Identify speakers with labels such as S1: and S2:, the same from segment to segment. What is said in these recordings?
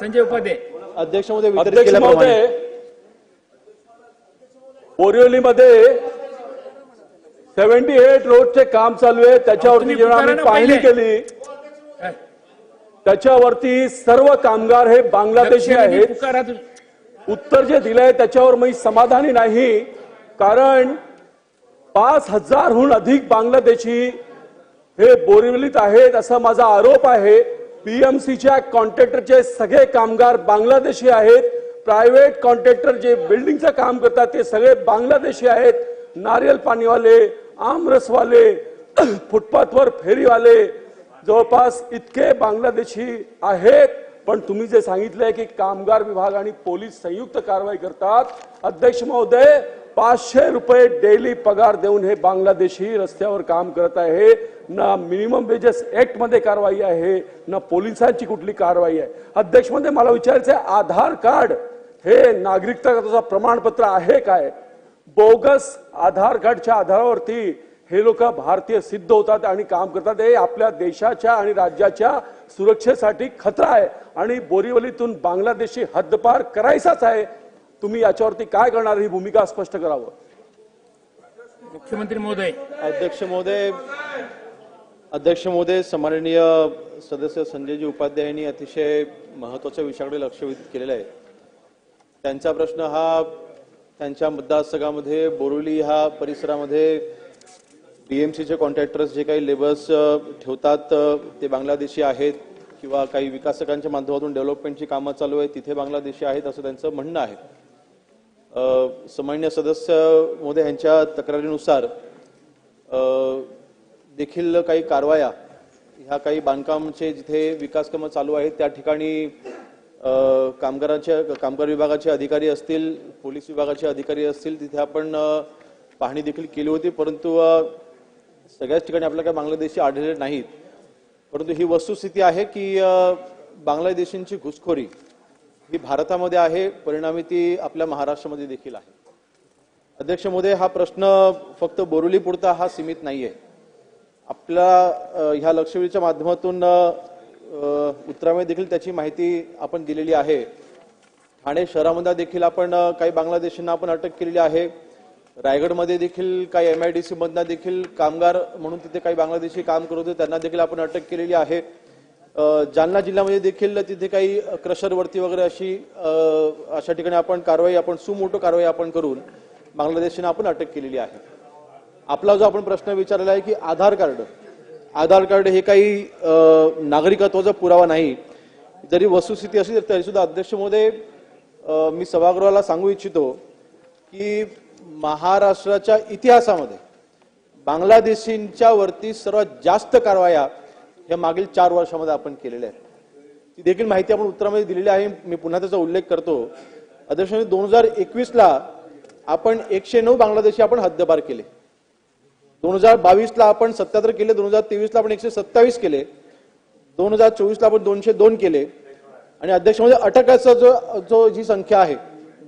S1: संजय उपाध्ये.
S2: अध्यक्ष
S3: अध्यक्ष
S2: केल्याप्रमाणे.
S3: महोदय बोरिवलीमध्ये सेव्हन्टी एट रोडचे काम चालू आहे. त्याच्यावरती जेव्हा आम्ही पाहणी. केली त्याच्यावरती सर्व कामगार हे बांगलादेशी आहेत. उत्तर जे दिलंय त्याच्यावर मी समाधानी नाही कारण पाच हजारहून अधिक बांगलादेशी हे बोरिवलीत आहेत असा माझा आरोप आहे. पीएमसीच्या कॉन्ट्रॅक्टरचे सगळे कामगार बांगलादेशी आहेत. प्रायव्हेट कॉन्ट्रॅक्टर जे बिल्डिंगचं काम करतात ते सगळे बांगलादेशी आहेत. नारियल पाणीवाले आमरसवाले फुटपाथवर फेरीवाले जवळपास इतके बांगलादेशी आहेत. पण तुम्ही जे सांगितलंय की कामगार विभाग आणि पोलीस संयुक्त कारवाई करतात अध्यक्ष महोदय पाचशे रुपये डेली पगार देऊन हे बांगलादेशी रस्त्यावर काम करत आहे. ना मिनिमम वेजेस ऍक्टमध्ये कारवाई आहे ना पोलिसांची कुठली कारवाई आहे. अध्यक्षमध्ये मला विचारायचं आहे आधार कार्ड हे नागरिकता प्रमाणपत्र आहे काय? बोगस आधार कार्डच्या आधारावरती हे लोक भारतीय सिद्ध होतात आणि काम करतात. हे आपल्या देशाच्या आणि राज्याच्या सुरक्षेसाठी खतरा आहे. आणि बोरिवलीतून बांगलादेशी हद्दपार करायचाच आहे. तुम्ही याच्यावरती काय करणार ही भूमिका स्पष्ट करावं?
S1: मुख्यमंत्री महोदय.
S2: अध्यक्ष महोदय अध्यक्ष महोदय सन्माननीय सदस्य संजयजी उपाध्याय यांनी अतिशय महत्त्वाच्या विषयाकडे लक्ष वेधित केलेलं आहे. त्यांचा प्रश्न हा त्यांच्या मतदारसंघामध्ये बोरिवली ह्या परिसरामध्ये बीएमसीचे कॉन्ट्रॅक्टर्स जे काही लेबर्स ठेवतात ते बांगलादेशी आहेत किंवा काही विकासकांच्या माध्यमातून डेव्हलपमेंटची कामं चालू आहेत तिथे बांगलादेशी आहेत असं त्यांचं म्हणणं आहे. सामान्य सदस्य मोदी यांच्या तक्रारीनुसार देखील काही कारवाया ह्या काही बांधकामचे जिथे विकास कामं चालू आहेत त्या ठिकाणी कामगारांच्या कामगार विभागाचे अधिकारी असतील पोलीस विभागाचे अधिकारी असतील तिथे आपण पाहणी देखील केली होती परंतु सगळ्याच ठिकाणी आपल्याला काही बांगलादेशी आढळले नाहीत. परंतु ही वस्तुस्थिती आहे की बांगलादेशींची घुसखोरी ही भारतामध्ये आहे परिणामी ती आपल्या महाराष्ट्रामध्ये देखील आहे. अध्यक्ष मोदी हा प्रश्न फक्त बोरुली पुरता हा सीमित नाही आहे आपल्या ह्या लक्षवेधीच्या माध्यमातून उत्तरामध्ये देखील त्याची माहिती आपण दिलेली आहे. ठाणे शहरामध्ये देखील आपण काही बांगलादेशींना आपण अटक केलेली आहे. रायगडमध्ये देखील काही एम आय डी सी देखील कामगार म्हणून तिथे काही बांगलादेशी काम करत होते त्यांना देखील आपण अटक केलेली आहे. जालना जिल्ह्यामध्ये देखील तिथे काही क्रशरवरती वगैरे अशी अशा ठिकाणी आपण कारवाई आपण सुमोठो कारवाई आपण करून बांगलादेशींना आपण अटक केलेली आहे. आपला जो आपण प्रश्न विचारलेला आहे की आधार कार्ड आधार कार्ड हे काही नागरिकत्वाचा पुरावा नाही. जरी वस्तुस्थिती असली तरी सुद्धा अध्यक्ष महोदय मी सभागृहाला सांगू इच्छितो की महाराष्ट्राच्या इतिहासामध्ये बांगलादेशींच्या वरती सर्वात जास्त कारवाया या मागील चार वर्षामध्ये आपण केलेल्या आहेत. ती देखील माहिती आपण उत्तरामध्ये दिलेली आहे. मी पुन्हा त्याचा उल्लेख करतो. अध्यक्ष म्हणजे दोन हजार एकवीसला आपण एकशे नऊ बांगलादेशी आपण हद्दपार केले. दोन हजार बावीसला आपण सत्याहत्तर केले. दोन हजार तेवीसला आपण एकशे सत्तावीस केले. दोन हजार चोवीसला आपण दोनशे दोन केले. आणि अध्यक्ष म्हणजे अटकाचा जो जो जी संख्या आहे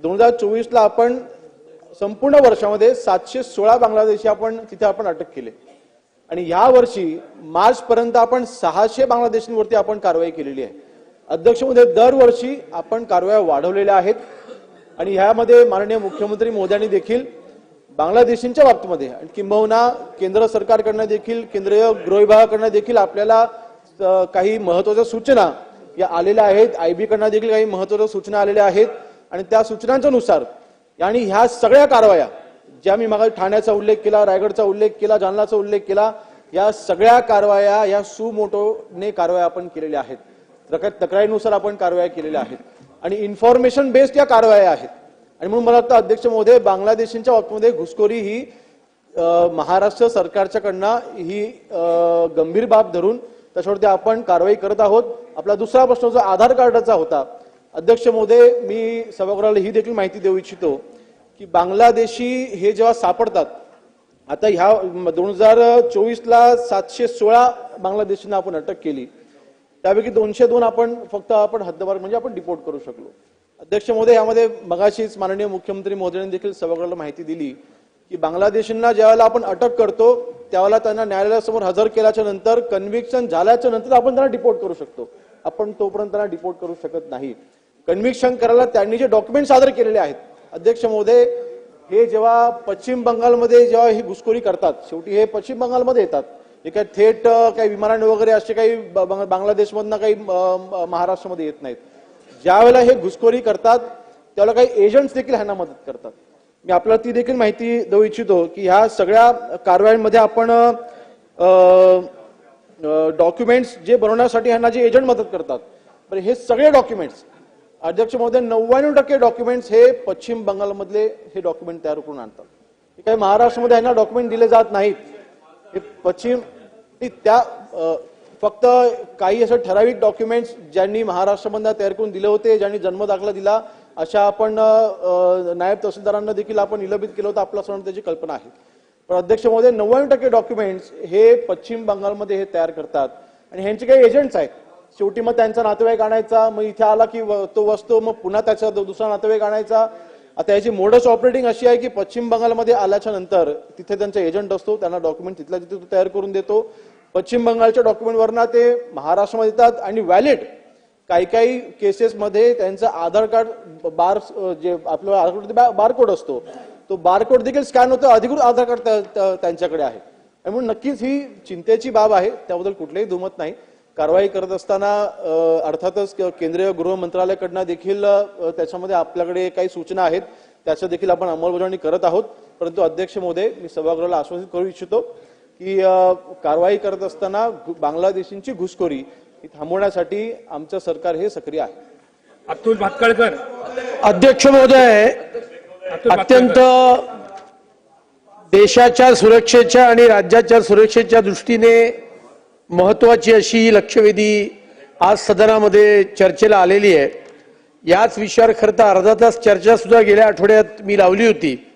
S2: दोन हजार चोवीसला आपण संपूर्ण वर्षामध्ये सातशे सोळा बांगलादेशी आपण तिथे आपण अटक केले. आणि या वर्षी मार्च पर्यंत आपण सहाशे बांगलादेशींवरती आपण कारवाई केलेली आहे. अध्यक्षमध्ये दरवर्षी आपण कारवाया वाढवलेल्या आहेत. आणि ह्यामध्ये माननीय मुख्यमंत्री मोद्यांनी देखील बांगलादेशींच्या बाबतीमध्ये आणि किंबहुना केंद्र सरकारकडनं देखील केंद्रीय गृह विभागाकडनं देखील आपल्याला काही महत्त्वाच्या सूचना या आलेल्या आहेत. आय बी कडनं देखील काही महत्त्वाच्या सूचना आलेल्या आहेत. आणि त्या सूचनांच्या नुसार आणि ह्या सगळ्या कारवाया ज्या मी मागे ठाण्याचा उल्लेख केला रायगडचा उल्लेख केला जालनाचा उल्लेख केला या सगळ्या कारवाया या सुमोटोने कारवाया आपण केलेल्या आहेत. तक्रारीनुसार आपण कारवाया केलेल्या आहेत. आणि इन्फॉर्मेशन बेस्ड या कारवाया आहेत. आणि म्हणून मला वाटतं अध्यक्ष महोदय बांगलादेशींच्या बाबतीमध्ये घुसखोरी ही महाराष्ट्र सरकारच्याकडनं ही गंभीर बाब धरून त्याच्यावरती आपण कारवाई करत आहोत. आपला दुसरा प्रश्न जो आधार कार्डाचा होता अध्यक्ष महोदय मी सभागृहाला ही देखील माहिती देऊ इच्छितो की बांगलादेशी हे जेव्हा सापडतात आता ह्या दोन हजार चोवीसला सातशे सोळा बांगलादेशींना आपण अटक केली. त्यापैकी दोनशे दोन आपण फक्त आपण हद्दपार म्हणजे आपण डिपोर्ट करू शकलो. अध्यक्ष महोदय यामध्ये मगाशीच माननीय मुख्यमंत्री महोदयांनी देखील सभागृहाला माहिती दिली की बांगलादेशींना ज्यावेळेला आपण अटक करतो त्यावेळेला त्यांना न्यायालयासमोर हजर केल्याच्यानंतर कन्व्हिक्शन झाल्याच्यानंतर आपण त्यांना डिपोर्ट करू शकतो. आपण तोपर्यंत त्यांना डिपोर्ट करू शकत नाही. कन्व्हिक्शन करायला त्यांनी जे डॉक्युमेंट सादर केलेले आहेत. अध्यक्ष महोदय हे जेव्हा पश्चिम बंगालमध्ये जेव्हा ही घुसखोरी करतात शेवटी हे पश्चिम बंगालमध्ये येतात. हे काय थेट काही विमानाने वगैरे असे काही ब- बंग- बांगलादेशमधनं काही म- महाराष्ट्रामध्ये येत नाहीत. ज्यावेळेला हे घुसखोरी करतात त्यावेळेला काही एजंट्स देखील ह्यांना मदत करतात. मी आपल्याला ती देखील माहिती देऊ इच्छितो की ह्या सगळ्या कारवायांमध्ये आपण डॉक्युमेंट्स जे बनवण्यासाठी ह्यांना जे एजंट मदत करतात पण हे सगळे डॉक्युमेंट्स अध्यक्ष महोदय नव्याण्णव टक्के डॉक्युमेंट्स हे पश्चिम बंगालमधले हे डॉक्युमेंट तयार करून आणतात. हे काही महाराष्ट्रामध्ये यांना डॉक्युमेंट दिले जात नाहीत. हे पश्चिम त्या फक्त काही असं ठराविक डॉक्युमेंट्स ज्यांनी महाराष्ट्रामधनं तयार करून दिले होते ज्यांनी जन्मदाखला दिला अशा आपण नायब तहसीलदारांना देखील आपण निलंबित केलं होतं आपला सण त्याची कल्पना आहे. पण अध्यक्ष महोदय नव्याण्णव टक्के डॉक्युमेंट्स हे पश्चिम बंगालमध्ये हे तयार करतात. आणि ह्यांचे काही एजंट्स आहेत. शेवटी मग त्यांचा नातेवाईक आणायचा मग इथे आला की व- तो वसतो मग पुन्हा त्याचा दुसरा नातेवाईक आणायचा. आता याची मोडस ऑपरेटिंग अशी आहे की पश्चिम बंगालमध्ये आल्याच्यानंतर तिथे त्यांचा एजंट असतो त्यांना डॉक्युमेंट तिथल्या तिथे तो तयार करून देतो. पश्चिम बंगालच्या डॉक्युमेंटवरनं ते महाराष्ट्रामध्ये येतात आणि व्हॅलिड काही काही केसेसमध्ये त्यांचं आधार कार्ड बार जे आपलं आधार कार्ड बारकोड असतो. तो बारकोड देखील स्कॅन होतो अधिकृत आधार कार्ड त्या- त्यांच्याकडे आहे. आणि म्हणून नक्कीच ही चिंतेची बाब आहे त्याबद्दल कुठलेही दुमत नाही. कारवाई करत असताना अर्थातच केंद्रीय गृह मंत्रालयाकडनं देखील त्याच्यामध्ये आपल्याकडे काही सूचना आहेत त्याच्या देखील आपण अंमलबजावणी करत आहोत. परंतु अध्यक्ष महोदय मी सभागृहाला आश्वासित करू इच्छितो की कारवाई करत असताना बांगलादेशींची घुसखोरी ही थांबवण्यासाठी आमचं सरकार हे सक्रिय आहे.
S1: अतुल भातखळकर
S4: अध्यक्ष महोदय अत्यंत. देशाच्या सुरक्षेच्या आणि राज्याच्या सुरक्षेच्या दृष्टीने महत्वाची अशी लक्षवेधी आज सदनामध्ये चर्चेला आलेली आहे. याच विषयावर खरं तर अर्धा तास चर्चा सुद्धा गेल्या आठवड्यात मी लावली होती.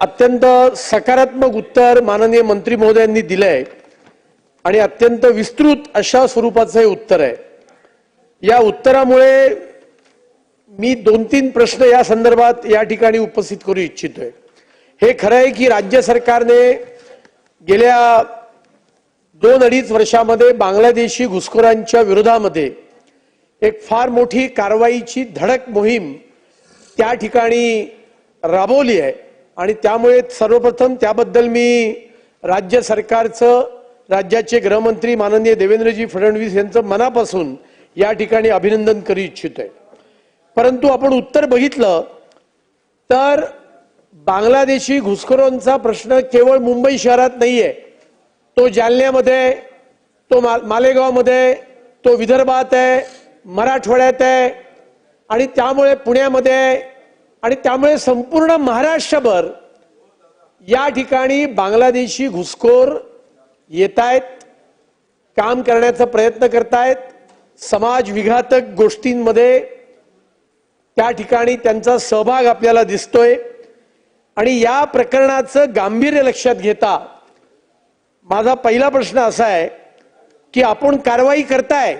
S4: अत्यंत सकारात्मक उत्तर माननीय मंत्री महोदयांनी दिलंय. आणि अत्यंत विस्तृत अशा स्वरूपाचं हे उत्तर आहे. या उत्तरामुळे मी दोन तीन प्रश्न या संदर्भात या ठिकाणी उपस्थित करू इच्छितोय. हे खरं आहे की राज्य सरकारने गेल्या दोन अडीच वर्षामध्ये बांगलादेशी घुसखोरांच्या विरोधामध्ये एक फार मोठी कारवाईची धडक मोहीम त्या ठिकाणी राबवली आहे. आणि त्यामुळे सर्वप्रथम त्याबद्दल मी राज्य सरकारचं राज्याचे गृहमंत्री माननीय देवेंद्रजी फडणवीस यांचं मनापासून या ठिकाणी अभिनंदन करू इच्छितोय. परंतु आपण उत्तर बघितलं तर बांगलादेशी घुसखोरांचा प्रश्न केवळ मुंबई शहरात नाही आहे तो जालन्यामध्ये तो मा मालेगावमध्ये तो विदर्भात आहे मराठवाड्यात आहे आणि त्यामुळे पुण्यामध्ये आहे आणि त्यामुळे संपूर्ण महाराष्ट्रभर या ठिकाणी बांगलादेशी घुसखोर येत आहेत काम करण्याचा प्रयत्न करतायत समाज विघातक गोष्टींमध्ये त्या ठिकाणी त्यांचा सहभाग आपल्याला दिसतोय. आणि या प्रकरणाचं गांभीर्य लक्षात घेता माझा पहिला प्रश्न असा आहे की आपण कारवाई करताय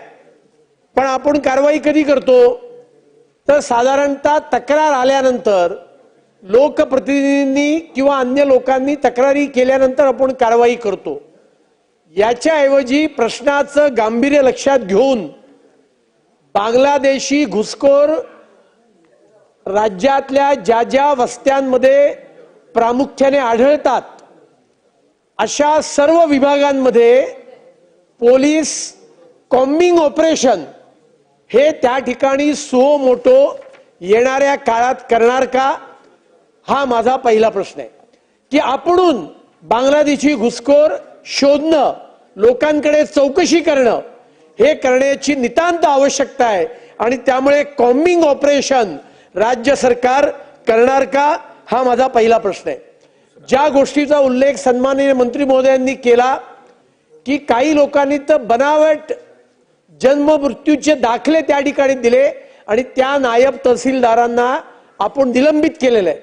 S4: पण आपण कारवाई कधी करतो? तर साधारणतः तक्रार आल्यानंतर लोकप्रतिनिधींनी किंवा अन्य लोकांनी तक्रारी केल्यानंतर आपण कारवाई करतो. याच्याऐवजी प्रश्नाचं गांभीर्य लक्षात घेऊन बांगलादेशी घुसखोर राज्यातल्या ज्या ज्या वस्त्यांमध्ये प्रामुख्याने आढळतात अशा सर्व विभागांमध्ये पोलीस कॉम्बिंग ऑपरेशन हे त्या ठिकाणी सो मोठो येणाऱ्या काळात करणार का? हा माझा पहिला प्रश्न आहे. की आपणून बांगलादेशी घुसखोर शोधणं लोकांकडे चौकशी करणं हे करण्याची नितांत आवश्यकता आहे आणि त्यामुळे कॉम्बिंग ऑपरेशन राज्य सरकार करणार का? हा माझा पहिला प्रश्न आहे. ज्या गोष्टीचा उल्लेख सन्माननीय मंत्री महोदयांनी केला की काही लोकांनी तर बनावट जन्म मृत्यूचे दाखले त्या ठिकाणी दिले आणि त्या नायब तहसीलदारांना आपण निलंबित केलेलं आहे.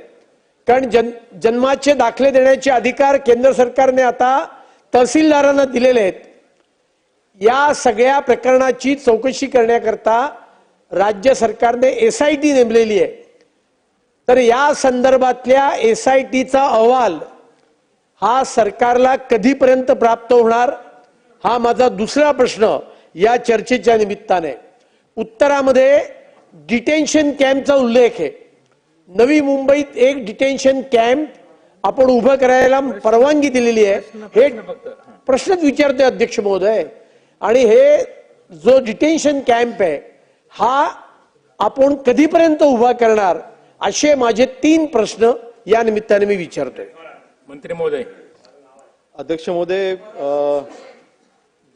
S4: कारण जन जन्माचे दाखले देण्याचे अधिकार केंद्र सरकारने आता तहसीलदारांना दिलेले आहेत. या सगळ्या प्रकरणाची चौकशी करण्याकरता राज्य सरकारने एस आय टी नेमलेली आहे. तर या संदर्भातल्या एस आय टीचा अहवाल हा सरकारला कधीपर्यंत प्राप्त होणार? हा माझा दुसरा प्रश्न या चर्चेच्या निमित्ताने. उत्तरामध्ये डिटेन्शन कॅम्पचा उल्लेख आहे. नवी मुंबईत एक डिटेन्शन कॅम्प आपण उभं करायला परवानगी दिलेली आहे. हे प्रश्नच विचारतोय अध्यक्ष महोदय. आणि हे जो डिटेन्शन कॅम्प आहे हा आपण कधीपर्यंत उभा करणार? असे माझे तीन प्रश्न या निमित्ताने मी विचारतोय.
S1: मंत्री महोदय.
S2: अध्यक्ष महोदय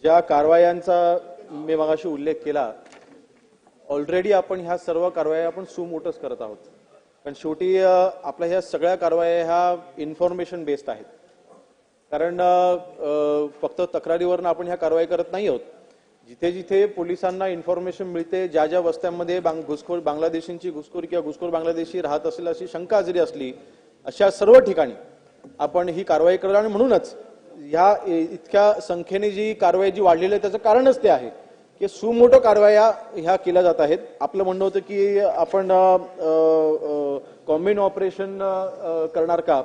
S2: ज्या कारवायांचा मी मगाशी उल्लेख केला ऑलरेडी आपण ह्या सर्व कारवाया आपण सुमोटच करत आहोत. कारण शेवटी आपल्या ह्या सगळ्या कारवाया ह्या इन्फॉर्मेशन बेस्ड आहेत. कारण फक्त तक्रारीवरनं आपण ह्या कारवाई करत नाही आहोत. जिथे जिथे पोलिसांना इन्फॉर्मेशन मिळते ज्या ज्या वस्त्यांमध्ये बांग घुसखोर बांगलादेशींची घुसखोर किंवा घुसखोर बांगलादेशी राहत असेल अशी शंका जरी असली अशा सर्व ठिकाणी आपण ही कारवाई करतो आणि म्हणूनच ह्या इतक्या संख्येने जी कारवाई जी वाढलेली आहे त्याचं कारणच ते आहे की सुमोटो कारवाया ह्या केल्या जात आहेत. आपलं म्हणणं होतं की आपण कॉम्बिन ऑपरेशन करणार का?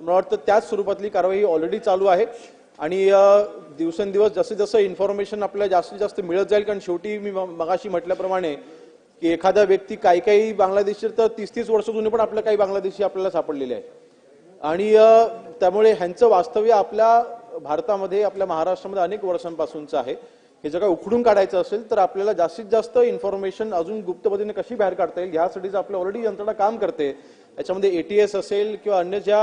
S2: मला वाटतं त्याच स्वरूपातली कारवाई ऑलरेडी चालू आहे. आणि दिवसेंदिवस जसं जसं इन्फॉर्मेशन आपल्याला जास्तीत जास्त मिळत जाईल कारण शेवटी मी म- मगाशी म्हटल्याप्रमाणे की एखादा व्यक्ती काही काही बांगलादेशी तर तीस तीस वर्ष जुने पण आपल्या काही बांगलादेशी आपल्याला सापडलेले आहे आणि त्यामुळे ह्यांचं वास्तव्य आपल्या भारतामध्ये आपल्या महाराष्ट्रामध्ये अनेक वर्षांपासूनचं आहे. हे जर का उखडून काढायचं असेल तर आपल्याला जास्तीत जास्त इन्फॉर्मेशन अजून गुप्त पद्धतीने कशी बाहेर काढता येईल ह्यासाठीच आपलं ऑलरेडी यंत्रणा काम करते. याच्यामध्ये एटीएस असेल किंवा अन्य ज्या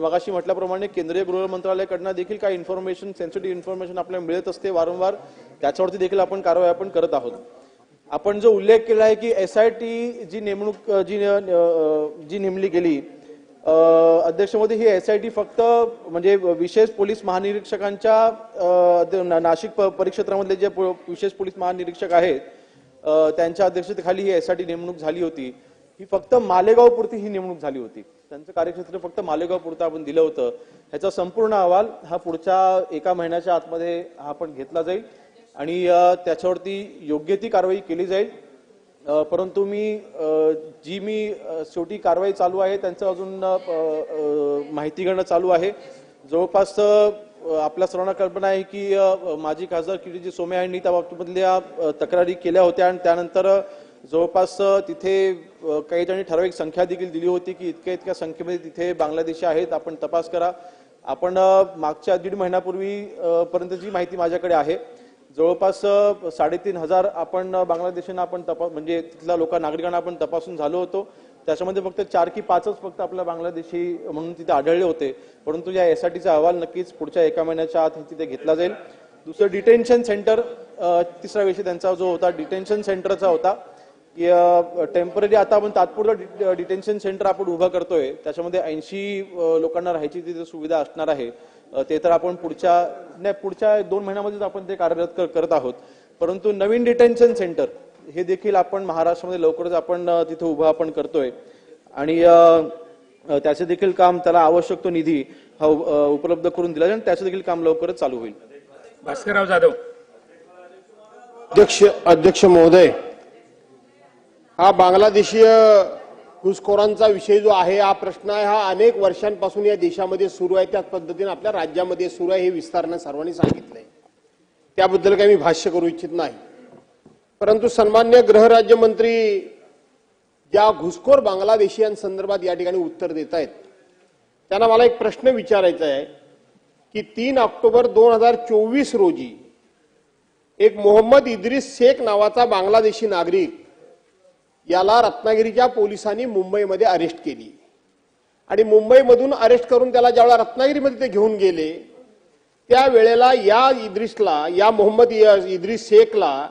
S2: मगाशी म्हटल्याप्रमाणे केंद्रीय गृह मंत्रालयाकडनं देखील काही इन्फॉर्मेशन सेन्सिटिव्ह इन्फॉर्मेशन आपल्याला मिळत असते वारंवार. त्याच्यावरती देखील आपण कारवाई आपण करत आहोत. आपण जो उल्लेख केला आहे की एस आय टी जी नेमणूक जी जी नेमली गेली अध्यक्षमध्ये ही एस आय टी फक्त म्हणजे विशेष पोलीस महानिरीक्षकांच्या ते ना- नाशिक प- परिक्षेत्रामधले जे पो- विशेष पोलीस महानिरीक्षक आहेत त्यांच्या अध्यक्षतेखाली ही एस आय टी नेमणूक झाली होती. ही फक्त मालेगाव पुरती ही नेमणूक झाली होती. त्यांचं कार्यक्षेत्र फक्त मालेगाव पुरतं आपण दिलं होतं. ह्याचा संपूर्ण अहवाल हा पुढच्या एका महिन्याच्या आतमध्ये हा आपण घेतला जाईल आणि त्याच्यावरती योग्य ती कारवाई केली जाईल. परंतु मी जी मी शेवटी कारवाई चालू आहे त्यांचं अजून माहिती घेणं चालू आहे. जवळपास आपल्या सर्वांना कल्पना आहे की माजी खासदार किरीजी सोमे यांनी त्या बाबतीमधल्या तक्रारी केल्या होत्या आणि त्यानंतर जवळपास तिथे काही जणी ठराविक संख्या देखील दिली होती की इतक्या इतक्या संख्येमध्ये तिथे बांगलादेशी आहेत. आपण तपास करा. आपण मागच्या दीड महिन्यापूर्वी पर्यंतची माहिती माझ्याकडे आहे जवळपास साडेतीन हजार आपण बांगलादेशांना आपण तपास म्हणजे तिथल्या लोक नागरिकांना आपण तपासून झालो होतो. त्याच्यामध्ये फक्त चार की पाचच फक्त आपल्या बांगलादेशी म्हणून तिथे आढळले होते. परंतु या एसआयटीचा अहवाल नक्कीच पुढच्या एका महिन्याच्या आत तिथे घेतला जाईल. दुसरं डिटेन्शन सेंटर तिसरा विषय त्यांचा जो होता डिटेन्शन सेंटरचा होता. टेंपररी आता आपण तात्पुरतं डिटेन्शन सेंटर आपण उभं करतोय. त्याच्यामध्ये ऐंशी लोकांना राहायची तिथे सुविधा असणार आहे. ते तर आपण पुढच्या नाही पुढच्या दोन महिन्यामध्येच आपण ते कार्यरत कर- करत आहोत. परंतु नवीन डिटेन्शन सेंटर हे देखील आपण महाराष्ट्रामध्ये लवकरच आपण तिथे उभं आपण करतोय. आणि त्याचे देखील काम त्याला आवश्यक तो निधी हा उपलब्ध करून दिला जाईल. आणि त्याचं देखील काम लवकरच चालू होईल.
S1: भास्करराव जाधव.
S5: अध्यक्ष अध्यक्ष महोदय हा बांगलादेशीय घुसखोरांचा विषय जो आहे हा प्रश्न आहे. हा अनेक वर्षांपासून या देशामध्ये सुरू आहे. त्याच पद्धतीने आपल्या राज्यामध्ये सुरू आहे हे विस्तारानं सर्वांनी सांगितलंय. त्याबद्दल काही मी भाष्य करू इच्छित नाही. परंतु सन्मान्य गृहराज्यमंत्री ज्या घुसखोर बांगलादेशीयांसंदर्भात या ठिकाणी उत्तर देत आहेत त्यांना मला एक प्रश्न विचारायचा आहे की तीन ऑक्टोबर दोन हजार चोवीस रोजी एक मोहम्मद इद्रिस शेख नावाचा बांगलादेशी नागरिक याला रत्नागिरीच्या पोलिसांनी मुंबईमध्ये अरेस्ट केली. आणि मुंबईमधून अरेस्ट करून त्याला ज्यावेळेला रत्नागिरीमध्ये ते घेऊन गेले त्यावेळेला या इद्रिसला या मोहम्मद इद्रिस शेखला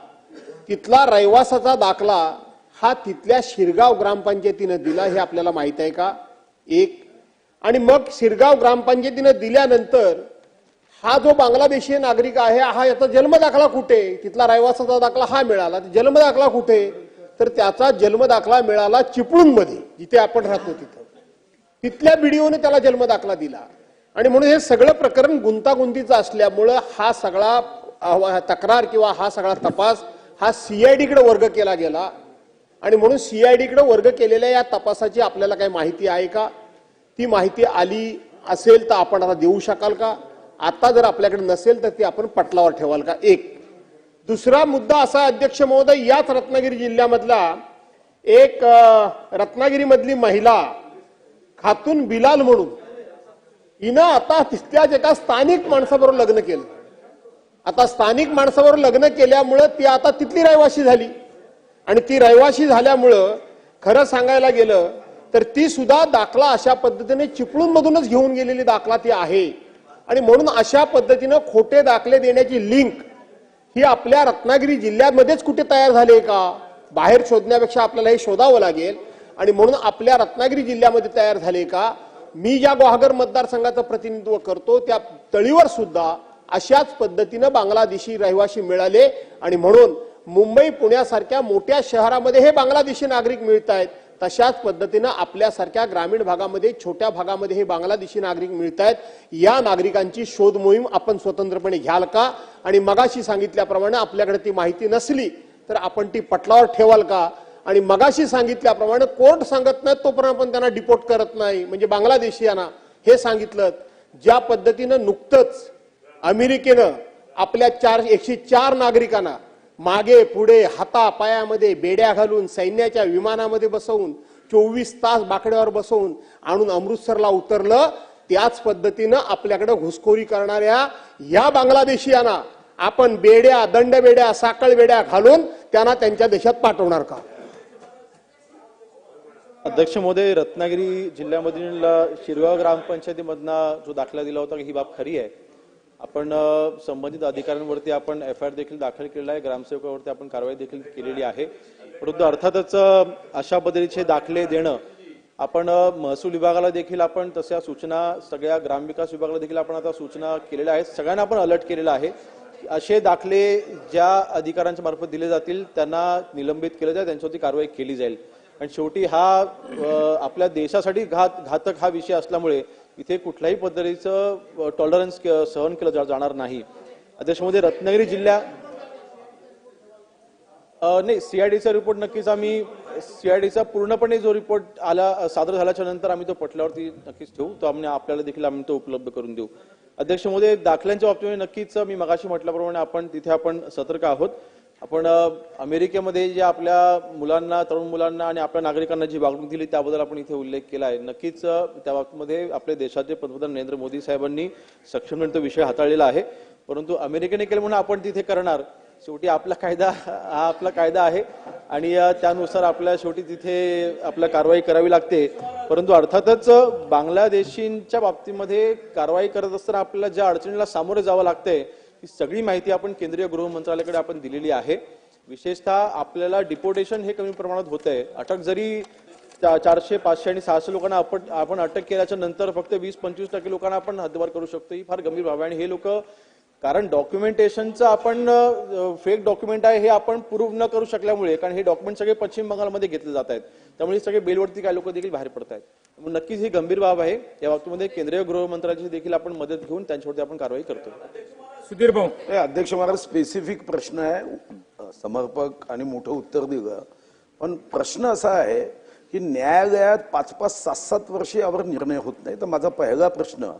S5: तिथला रहिवासाचा दाखला हा तिथल्या शिरगाव ग्रामपंचायतीनं दिला हे आपल्याला माहीत आहे का? एक. आणि मग शिरगाव ग्रामपंचायतीनं दिल्यानंतर हा जो बांगलादेशी नागरिक आहे हा याचा जन्मदाखला कुठे? तिथला रहिवासाचा दाखला हा मिळाला. जन्मदाखला कुठे? तर त्याचा जन्मदाखला मिळाला चिपळूणमध्ये जिथे आपण राहतो तिथं. तिथल्या बीडीओने त्याला जन्मदाखला दिला. आणि म्हणून हे सगळं प्रकरण गुंतागुंतीचं असल्यामुळं हा सगळा तक्रार किंवा हा सगळा तपास हा सीआयडीकडे वर्ग केला गेला. आणि म्हणून सीआयडीकडे वर्ग केलेल्या या तपासाची आपल्याला काही माहिती आहे का? ती माहिती आली असेल तर आपण आता देऊ शकाल का? आता जर आपल्याकडे नसेल तर ती आपण पटलावर ठेवाल का? एक. दुसरा मुद्दा असा अध्यक्ष महोदय याच रत्नागिरी जिल्ह्यामधला एक रत्नागिरीमधली महिला खातून बिलाल म्हणून हिनं आता तिथल्याच एका स्थानिक माणसाबरोबर लग्न केलं. आता स्थानिक माणसाबरोबर लग्न केल्यामुळं ती आता तिथली रहिवाशी झाली. आणि ती रहिवाशी झाल्यामुळं खरं सांगायला गेलं तर ती सुद्धा दाखला अशा पद्धतीने चिपळूण मधूनच घेऊन गेलेली दाखला ती आहे. आणि म्हणून अशा पद्धतीनं खोटे दाखले देण्याची लिंक ही आपल्या रत्नागिरी जिल्ह्यामध्येच कुठे तयार झाले का? बाहेर शोधण्यापेक्षा आपल्याला हे शोधावं लागेल. आणि म्हणून आपल्या रत्नागिरी जिल्ह्यामध्ये तयार झाले का? मी ज्या गुहागर मतदारसंघाचं प्रतिनिधित्व करतो त्या तळीवर सुद्धा अशाच पद्धतीनं बांगलादेशी रहिवासी मिळाले. आणि म्हणून मुंबई पुण्यासारख्या मोठ्या शहरामध्ये हे बांगलादेशी नागरिक मिळत आहेत तशाच पद्धतीनं आपल्यासारख्या ग्रामीण भागामध्ये छोट्या भागामध्ये हे बांगलादेशी नागरिक मिळत आहेत या नागरिकांची शोध मोहीम आपण स्वतंत्रपणे घ्याल का? आणि मगाशी सांगितल्याप्रमाणे आपल्याकडे ती माहिती नसली तर आपण ती पटलावर ठेवाल का? आणि मगाशी सांगितल्याप्रमाणे कोर्ट सांगत नाही तोपर्यंत आपण त्यांना डिपोर्ट करत नाही. म्हणजे बांगलादेशीयांना हे सांगितलं ज्या पद्धतीनं नुकतंच अमेरिकेनं आपल्या चार एकशे चार नागरिकांना मागे पुढे हाता पायामध्ये बेड्या घालून सैन्याच्या विमानामध्ये बसवून चोवीस तास बाकड्यावर बसवून आणून अमृतसरला उतरलं त्याच पद्धतीनं आपल्याकडे घुसखोरी करणाऱ्या या बांगलादेशीयांना आपण बेड्या दंडबेड्या साकळ बेड्या घालून त्यांना त्यांच्या देशात पाठवणार का?
S2: अध्यक्ष महोदय रत्नागिरी जिल्ह्यामधील शिरगाव ग्रामपंचायतीमधनं जो दाखला दिला होता ही बाब खरी आहे. आपण संबंधित अधिकाऱ्यांवरती आपण एफ आय आर देखील दाखल केलेला आहे. ग्रामसेवकावरती आपण कारवाई देखील केलेली आहे. परंतु अर्थातच अशा पद्धतीचे दाखले देणं आपण महसूल विभागाला देखील आपण तशा सूचना सगळ्या ग्रामविकास विभागाला देखील आपण आता सूचना केलेल्या आहेत. सगळ्यांना आपण अलर्ट केलेला आहे. असे दाखले ज्या अधिकाऱ्यांच्या मार्फत दिले जातील त्यांना निलंबित केलं जाईल त्यांच्यावरती कारवाई केली जाईल. आणि शेवटी हा आपल्या देशासाठी घात घातक हा विषय असल्यामुळे इथे कुठल्याही पद्धतीचं टॉलरन्स सहन केलं जाणार नाही. त्याच्यामध्ये रत्नागिरी जिल्ह्या नाही सीआयडीचा रिपोर्ट नक्कीच आम्ही सीआयडीचा पूर्णपणे जो रिपोर्ट आला सादर झाल्याच्यानंतर आम्ही तो पटल्यावरती नक्कीच ठेवू. तो आम्ही आपल्याला देखील आम्ही तो उपलब्ध करून देऊ. अध्यक्ष मोदी दाखल्यांच्या बाबतीमध्ये नक्कीच मी मगाशी म्हटल्याप्रमाणे आपण तिथे आपण सतर्क आहोत. आपण अमेरिकेमध्ये जे आपल्या मुलांना तरुण मुलांना आणि आपल्या नागरिकांना जी वागणूक दिली त्याबद्दल आपण इथे उल्लेख केला आहे. नक्कीच त्या बाबतीमध्ये आपल्या देशाचे पंतप्रधान नरेंद्र मोदी साहेबांनी सक्षम तो विषय हाताळलेला आहे. परंतु अमेरिकेने केलं म्हणून आपण तिथे करणार. शेवटी आपला कायदा हा आपला कायदा आहे. आणि त्यानुसार आपल्या शेवटी तिथे आपल्या कारवाई करावी लागते. परंतु अर्थातच बांगलादेशींच्या बाबतीमध्ये कारवाई करत असताना आपल्याला ज्या अडचणीला सामोरे जावं लागतंय ही सगळी माहिती आपण केंद्रीय गृह मंत्रालयाकडे आपण दिलेली आहे. विशेषतः आपल्याला डिपोटेशन हे कमी प्रमाणात होत आहे अटक जरी चारशे पाचशे आणि सहाशे लोकांना आपण आपण अटक केल्याच्यानंतर फक्त वीस पंचवीस टक्के लोकांना आपण हद्दवार करू शकतो. ही फार गंभीर बाब आहे. आणि हे लोक कारण डॉक्युमेंटेशनचं आपण फेक डॉक्युमेंट आहे हे आपण प्रूव्ह न करू शकल्यामुळे कारण हे डॉक्युमेंट सगळे पश्चिम बंगालमध्ये घेतले जात आहेत. त्यामुळे सगळे बेलवरती काही लोक देखील बाहेर पडत आहेत नक्कीच ही गंभीर बाब आहे. या बाबतीमध्ये केंद्रीय गृह मंत्रालयाची देखील आपण मदत घेऊन त्यांच्यावरती आपण कारवाई करतो
S1: सुधीर भाऊ.
S6: अध्यक्ष महाराज स्पेसिफिक प्रश्न आहे. समर्पक आणि मोठं उत्तर दिलं. पण प्रश्न असा आहे की न्यायालयात पाच पाच सात सात वर्षे यावर निर्णय होत नाही. तर माझा पहिला प्रश्न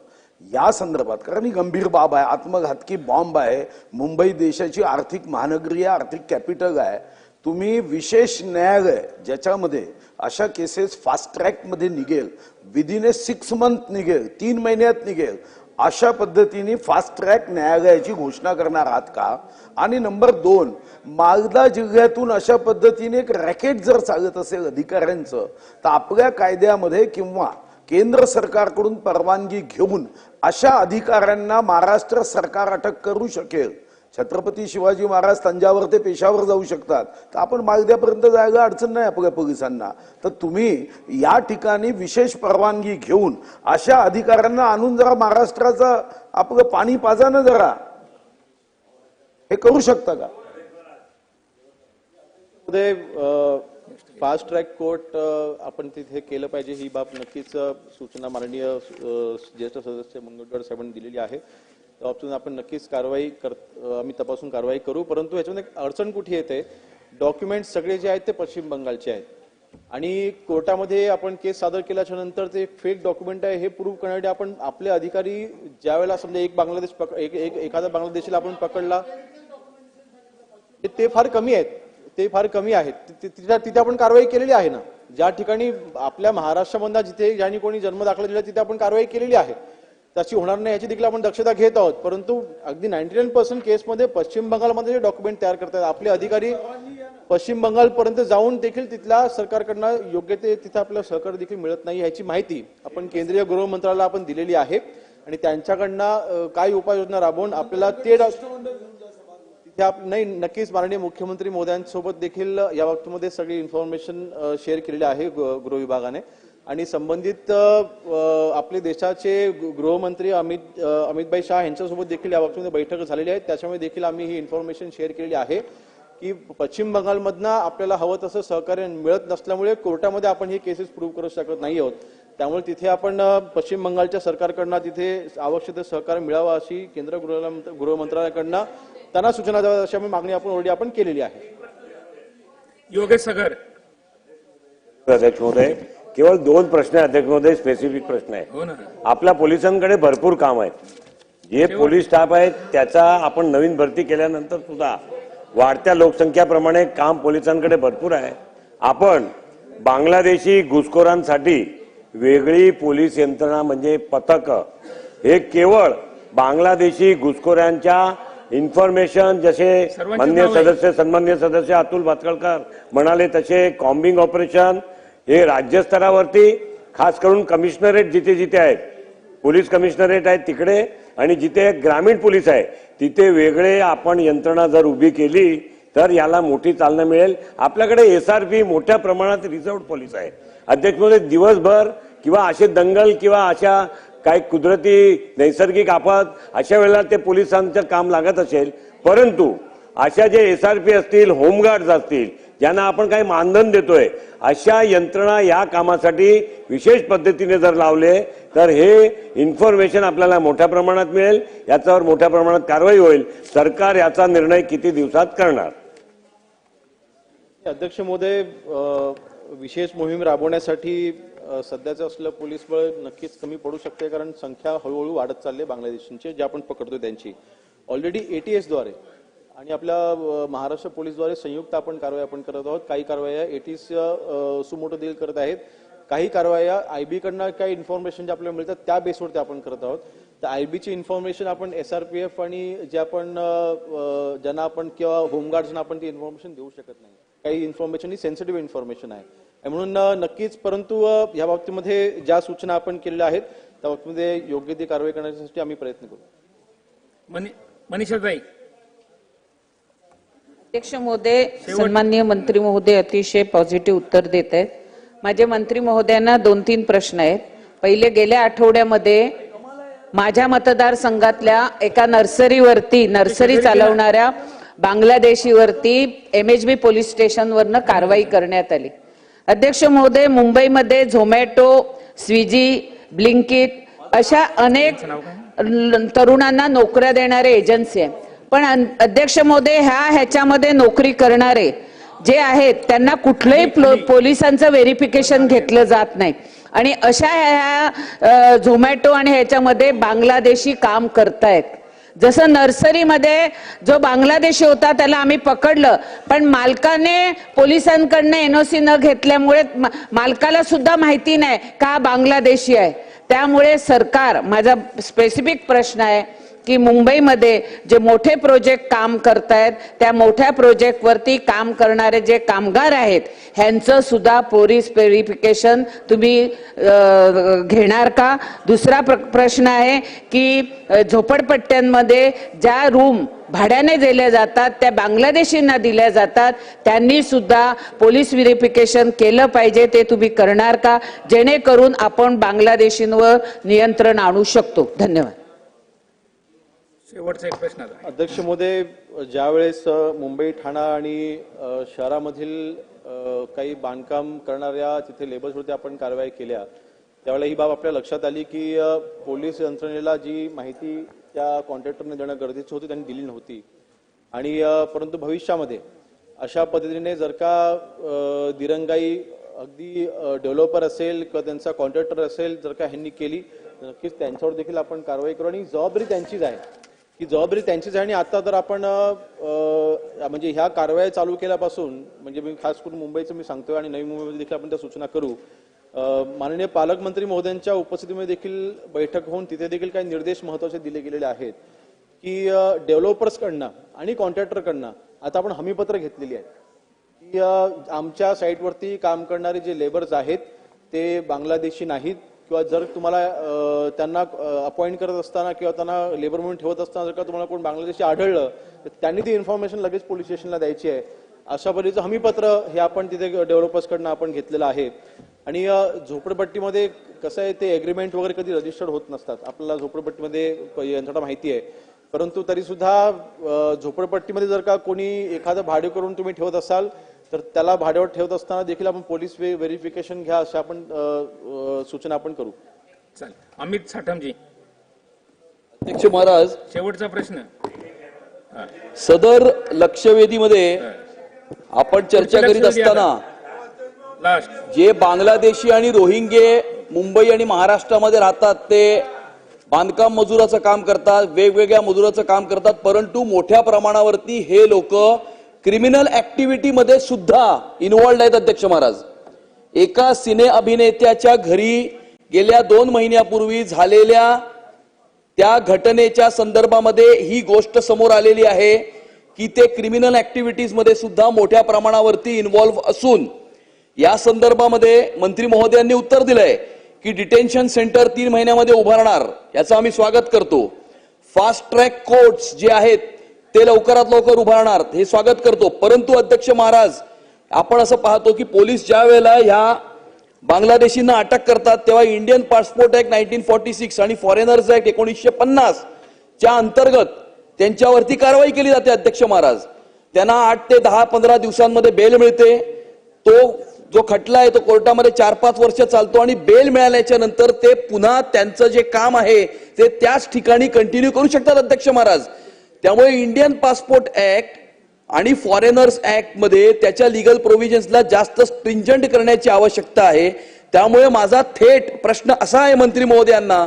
S6: या संदर्भात कारण ही गंभीर बाब आहे आत्मघातकी बॉम्ब आहे मुंबई देशाची आर्थिक महानगरी आहे आर्थिक कॅपिटल आहे. तुम्ही विशेष न्यायालय ज्याच्यामध्ये अशा केसेस फास्ट ट्रॅकमध्ये निघेल विदिन ए सिक्स मंथ निघेल तीन महिन्यात निघेल अशा पद्धतीने फास्ट ट्रॅक न्यायालयाची घोषणा करणार आहात का? आणि नंबर दोन मालदा जिल्ह्यातून अशा पद्धतीने एक रॅकेट जर चालत असेल अधिकाऱ्यांचं तर आपल्या कायद्यामध्ये किंवा केंद्र सरकारकडून परवानगी घेऊन अशा अधिकाऱ्यांना महाराष्ट्र सरकार अटक करू शकेल. छत्रपती शिवाजी महाराज तंजावर ते पेशावर जाऊ शकतात. तर आपण मालद्यापर्यंत जायला अडचण नाही आपल्या पोलिसांना. तर तुम्ही या ठिकाणी विशेष परवानगी घेऊन अशा अधिकाऱ्यांना आणून जरा महाराष्ट्राचं आपलं पाणी पाजा ना जरा. हे करू शकता का?
S2: फास्ट ट्रॅक कोर्ट आपण तिथे केलं पाहिजे ही बाब नक्कीच सूचना माननीय ज्येष्ठ सदस्य मंगळगड साहेबांनी दिलेली आहे. बाबतीत आपण नक्कीच कारवाई कर आम्ही तपासून कारवाई करू परंतु याच्यामध्ये एक अडचण कुठे येते? डॉक्युमेंट सगळे जे आहेत ते पश्चिम बंगालचे आहेत. आणि कोर्टामध्ये आपण केस सादर केल्याच्यानंतर ते फेक डॉक्युमेंट आहे हे प्रूव्ह करण्यासाठी आपण आपले अधिकारी ज्या वेळेला समजा एक बांगलादेश एक एखादा बांगलादेशीला आपण पकडला ते फार कमी आहेत. ते फार कमी आहेत. तिथे तिथे आपण कारवाई केलेली आहे ना? ज्या ठिकाणी आपल्या महाराष्ट्रामधला जिथे ज्यांनी कोणी जन्म दाखला दिला तिथे आपण कारवाई केलेली आहे. तशी होणार नाही याची देखील आपण दक्षता घेत आहोत. परंतु अगदी नाईन्टी नाईन पर्सेंट केसमध्ये पश्चिम बंगालमध्ये जे डॉक्युमेंट तयार करतात आपले अधिकारी पश्चिम बंगालपर्यंत जाऊन देखील तिथल्या सरकारकडनं योग्य ते तिथे आपलं सहकार्य देखील मिळत नाही याची माहिती आपण केंद्रीय गृह मंत्रालयाला आपण दिलेली आहे. आणि त्यांच्याकडनं काय उपाययोजना राबवून आपल्याला ते डॉ- नाही नक्कीच माननीय मुख्यमंत्री मोदयांसोबत देखील या बाबतीमध्ये सगळी इन्फॉर्मेशन शेअर केलेली आहे गृह गृह विभागाने. आणि संबंधित आपले देशाचे गृहमंत्री अमित अमितभाई शाह यांच्यासोबत देखील या बाबतीमध्ये बैठक झालेली आहे. त्याच्यामुळे देखील आम्ही ही इन्फॉर्मेशन शेअर केलेली आहे की पश्चिम बंगालमधनं आपल्याला हवं तसं सहकार्य मिळत नसल्यामुळे कोर्टामध्ये आपण ही केसेस प्रूव्ह करू शकत नाही आहोत. त्यामुळे तिथे आपण पश्चिम बंगालच्या सरकारकडनं तिथे आवश्यक ते सहकार्य मिळावं अशी केंद्र गृह गृह मंत्रालयाकडनं त्यांना सूचना द्याव्यात अशी आम्ही मागणी आपण ऑलरेडी आपण केलेली आहे.
S1: योगेश सगर.
S7: केवळ दोन प्रश्न आहे अध्यक्ष महोदय स्पेसिफिक प्रश्न आहे
S1: हो
S7: आपल्या पोलिसांकडे भरपूर काम आहे जे पोलीस स्टाफ आहेत त्याचा आपण नवीन भरती केल्यानंतर सुद्धा वाढत्या लोकसंख्याप्रमाणे काम पोलिसांकडे भरपूर आहे. आपण बांगलादेशी घुसखोरांसाठी वेगळी पोलीस यंत्रणा म्हणजे पथक. हे केवळ बांगलादेशी घुसखोरांच्या इन्फॉर्मेशन जसे मान्य
S1: आहेत.
S7: सदस्य सन्मान्य सदस्य अतुल भातखळकर म्हणाले तसे कॉम्बिंग ऑपरेशन हे राज्यस्तरावरती खास करून कमिशनरेट जिथे जिथे आहेत पोलीस कमिशनरेट आहेत तिकडे आणि जिथे ग्रामीण पोलीस आहे तिथे वेगळे आपण यंत्रणा जर उभी केली तर याला मोठी चालना मिळेल. आपल्याकडे एस आर पी मोठ्या प्रमाणात रिझर्व पोलीस आहे. अध्यक्ष दिवसभर किंवा असे दंगल किंवा अशा काही कुदरती नैसर्गिक आपत अशा वेळेला ते पोलिसांचं काम लागत असेल. परंतु अशा जे एस आर पी असतील होमगार्ड असतील ज्यांना आपण काही मानधन देतोय अशा यंत्रणा या कामासाठी विशेष पद्धतीने जर लावले तर हे इन्फॉर्मेशन आपल्याला मोठ्या प्रमाणात मिळेल. याच्यावर मोठ्या प्रमाणात कारवाई होईल. सरकार याचा निर्णय किती दिवसात करणार?
S2: अध्यक्ष महोदय विशेष मोहीम राबवण्यासाठी सध्याचं असलं पोलीस बळ नक्कीच कमी पडू शकते कारण संख्या हळूहळू वाढत चालली आहे बांगलादेशींची जे आपण पकडतो त्यांची. ऑलरेडी एटीएसद्वारे आणि आपल्या महाराष्ट्र पोलीसद्वारे संयुक्त आपण कारवाई आपण करत आहोत. काही कारवाया एटीएस सुमोटो देईल करत आहेत. काही कारवाया आय बीकडनं काही इन्फॉर्मेशन जे आपल्याला मिळतात त्या बेसवरती आपण करत आहोत. तर आयबीची इन्फॉर्मेशन आपण एस आर पी एफ आणि जे आपण ज्यांना आपण किंवा होमगार्ड्सना आपण ती इन्फॉर्मेशन देऊ शकत नाही. काही इन्फॉर्मेशन ही सेन्सिटिव्ह इन्फॉर्मेशन आहे. म्हणून नक्कीच परंतु या बाबतीमध्ये ज्या सूचना आपण केलेल्या आहेत त्या बाबतीमध्ये योग्य ती कारवाई करण्यासाठी आम्ही प्रयत्न करू.
S1: मनी मनीषाताई
S8: अध्यक्ष महोदय सन्माननीय मंत्री महोदय अतिशय पॉझिटिव्ह उत्तर देत आहेत. माझे मंत्री महोदयांना दोन तीन प्रश्न आहेत. पहिले गेल्या आठवड्यामध्ये माझ्या मतदारसंघातल्या एका नर्सरीवरती नर्सरी चालवणाऱ्या बांगलादेशीवरती एम एच बी पोलीस स्टेशनवरनं कारवाई करण्यात आली. अध्यक्ष महोदय मुंबईमध्ये झोमॅटो स्विगी ब्लिंकिट अशा अनेक तरुणांना नोकऱ्या देणारे एजन्सी आहे पण अध्यक्ष महोदय ह्या ह्याच्यामध्ये नोकरी करणारे जे आहेत त्यांना कुठलंही प्लो- पोलिसांचं व्हेरिफिकेशन घेतलं जात नाही. आणि अशा ह्या झोमॅटो आणि ह्याच्यामध्ये बांगलादेशी काम करतायत. जसं नर्सरीमध्ये जो बांगलादेशी होता त्याला आम्ही पकडलं पण मालकाने पोलिसांकडनं एनओसी न घेतल्यामुळे मालकाला सुद्धा माहिती नाही का हा बांगलादेशी आहे. त्यामुळे सरकार माझा स्पेसिफिक प्रश्न आहे की मुंबईमध्ये जे मोठे प्रोजेक्ट काम करतायत त्या मोठ्या प्रोजेक्टवरती काम करणारे जे कामगार आहेत ह्यांचं सुद्धा पोलीस व्हेरिफिकेशन तुम्ही घेणार का? दुसरा प्र- प्रश्न आहे की झोपडपट्ट्यांमध्ये ज्या रूम भाड्याने दिल्या जातात त्या बांगलादेशींना दिल्या जातात त्यांनी सुद्धा पोलीस व्हेरिफिकेशन केलं पाहिजे ते तुम्ही करणार का? जेणेकरून आपण बांगलादेशींवर नियंत्रण आणू शकतो. धन्यवाद.
S1: शेवटचा एक प्रश्न
S2: अध्यक्ष महोदय ज्यावेळेस मुंबई ठाणा आणि शहरामधील काही बांधकाम करणाऱ्या तिथे लेबर्सवरती आपण कारवाई केल्या त्यावेळेला ही बाब आपल्या लक्षात आली की पोलीस यंत्रणेला जी माहिती त्या कॉन्ट्रॅक्टरने देणं गरजेचं होती त्यांनी दिली नव्हती. आणि परंतु भविष्यामध्ये अशा पद्धतीने जर का दिरंगाई अगदी डेव्हलपर असेल किंवा त्यांचा कॉन्ट्रॅक्टर असेल जर का ह्यांनी केली नक्कीच त्यांच्यावर देखील आपण कारवाई करू आणि जबाबदारी त्यांचीच आहे. ही जबाबदारी त्यांचीच आहे आणि आता तर आपण म्हणजे ह्या कारवाया चालू केल्यापासून म्हणजे मी खास करून मुंबईचं मी सांगतोय आणि नवी मुंबईमध्ये देखील आपण त्या सूचना करू. माननीय पालकमंत्री महोदयांच्या उपस्थितीमध्ये देखील बैठक होऊन तिथे देखील काही निर्देश महत्त्वाचे दिले गेलेले आहेत. की डेव्हलपर्सकडनं आणि कॉन्ट्रॅक्टरकडनं आता आपण हमीपत्र घेतलेली आहेत की आमच्या साईटवरती काम करणारे जे लेबर्स आहेत ते बांगलादेशी नाहीत. किंवा जर तुम्हाला त्यांना अपॉइंट करत असताना किंवा त्यांना लेबर म्हणून ठेवत असताना जर का तुम्हाला कोण बांगलादेशी आढळलं तर त्यांनी ती इन्फॉर्मेशन लगेच पोलीस स्टेशनला द्यायची आहे. अशा पद्धतीचं हमीपत्र हे आपण तिथे डेव्हलपर्सकडनं आपण घेतलेलं आहे. आणि झोपडपट्टीमध्ये कसं आहे ते एग्रीमेंट वगैरे कधी रजिस्टर्ड होत नसतात. आपल्याला झोपडपट्टीमध्ये यंत्रणा माहिती आहे. परंतु तरीसुद्धा झोपडपट्टीमध्ये जर का कोणी एखादं भाडे करून तुम्ही ठेवत असाल तर त्याला भाड्यावर ठेवत असताना देखील आपण पोलीस व्हेरिफिकेशन घ्या अशा आपण अ, अ, सूचना आपण करू.
S1: चालेल. अमित साठमजी.
S9: अध्यक्ष महाराज
S1: शेवटचा प्रश्न.
S9: सदर लक्षवेधीमध्ये आपण चर्चा करीत असताना
S1: लास्ट
S9: जे बांगलादेशी आणि रोहिंगे मुंबई आणि महाराष्ट्रामध्ये राहतात ते बांधकाम मजुराचं काम करतात वेगवेगळ्या मजुराचं काम करतात परंतु मोठ्या प्रमाणावरती हे लोक क्रिमिनल ॲक्टिव्हिटीमध्ये सुद्धा इन्वॉल्ड आहेत अध्यक्ष महाराज. एका सिने अभिनेत्याच्या घरी गेल्या दोन महिन्यापूर्वी झालेल्या त्या घटनेच्या संदर्भामध्ये ही गोष्ट समोर आलेली आहे की ते क्रिमिनल ऍक्टिव्हिटीजमध्ये सुद्धा मोठ्या प्रमाणावरती इन्व्हॉल्व्ह असून या संदर्भामध्ये मंत्री महोदयांनी उत्तर दिलंय की डिटेन्शन सेंटर तीन महिन्यामध्ये उभारणार याचं आम्ही स्वागत करतो. फास्ट ट्रॅक कोर्ट्स जे आहेत ते लवकरात लवकर उभारणार. हे स्वागत करतो. परंतु अध्यक्ष महाराज आपण असं पाहतो की पोलीस ज्या वेळेला ह्या बांगलादेशींना अटक करतात तेव्हा Indian passport act nineteen forty six आणि फॉरेनर्स ऍक्ट एकोणीसशे पन्नास च्या अंतर्गत त्यांच्यावरती कारवाई केली जाते अध्यक्ष महाराज. त्यांना आठ ते दहा पंधरा दिवसांमध्ये बेल मिळते. तो जो खटला आहे तो कोर्टामध्ये चार पाच वर्ष चालतो आणि बेल मिळाल्याच्या नंतर ते पुन्हा त्यांचं जे काम आहे ते त्याच ठिकाणी कंटिन्यू करू शकतात अध्यक्ष महाराज. त्यामुळे इंडियन पासपोर्ट ऍक्ट आणि फॉरेनर्स ऍक्टमध्ये त्याच्या लिगल प्रोव्हिजन्सला जास्त स्ट्रिंजंट करण्याची आवश्यकता आहे. त्यामुळे माझा थेट प्रश्न असा आहे मंत्री महोदयांना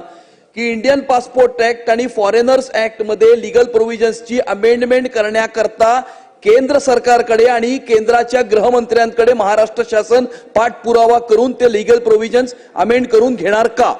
S9: की इंडियन पासपोर्ट ऍक्ट आणि फॉरेनर्स ऍक्टमध्ये लिगल प्रोव्हिजन्सची अमेंडमेंट करण्याकरता केंद्र सरकारकडे आणि केंद्राच्या गृहमंत्र्यांकडे महाराष्ट्र शासन पाठपुरावा करून ते लिगल प्रोव्हिजन्स अमेंड करून घेणार का?